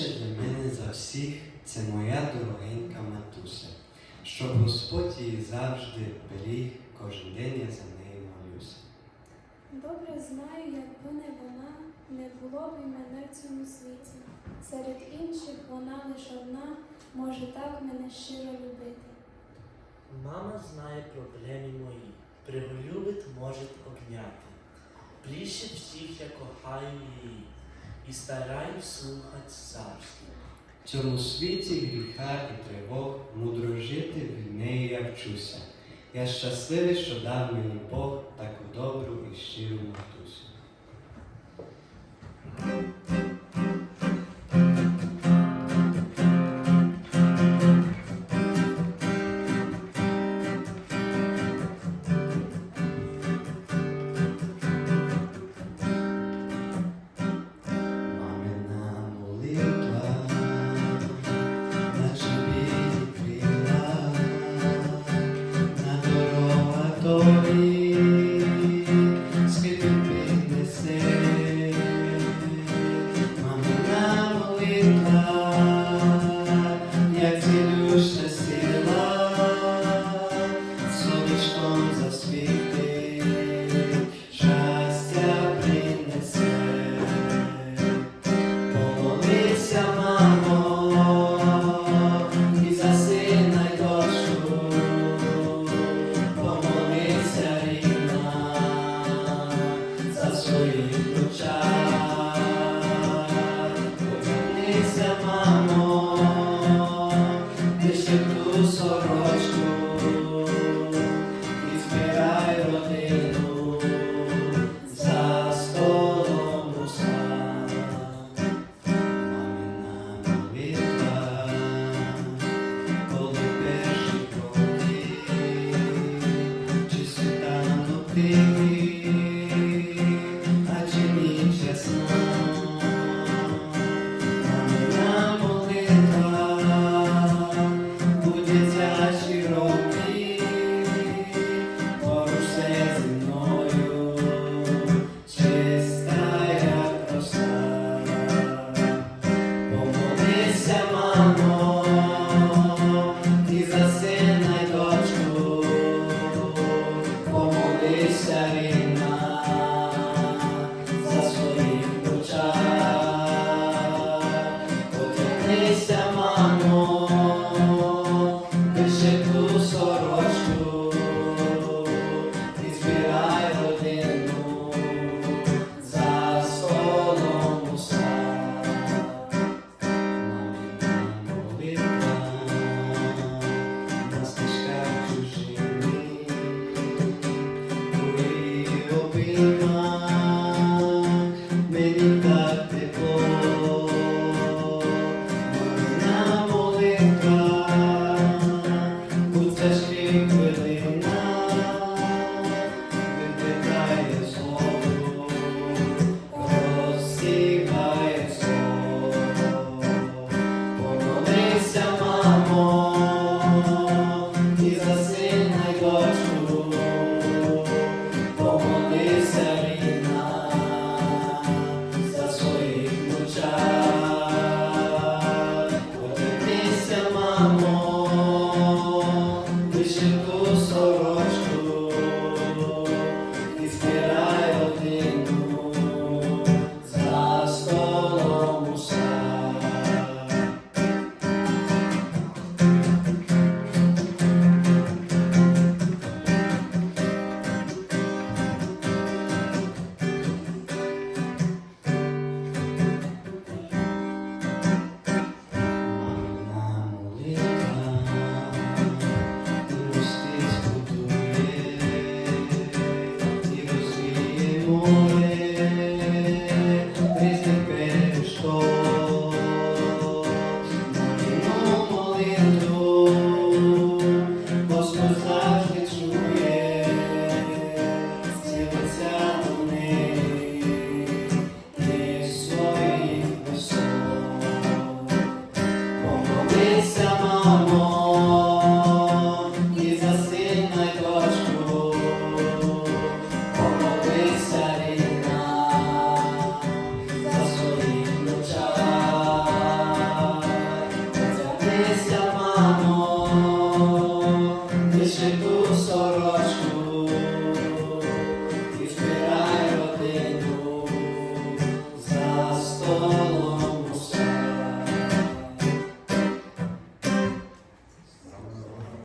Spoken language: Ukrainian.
Для мене за всіх це моя дорогенька матуся, щоб Господь її завжди беріг, кожен день я за нею молюся. Добре знаю, якби не вона, не було б і мене в цьому світі. Серед інших вона лише одна може так мене щиро любити. Мама знає проблеми мої, приголюбить може обняти. Ближче всіх я кохаю її і стараюсь слухати завжди. В цьому світі гріха і тривог мудро жити від неї я вчуся. Я щасливий, що дав мені Бог таку добру і щиру Помолися, і за сина й дочку, помолися, війна за своїх дочах. Потягнися, мамо, пиши ту сорочку, Let's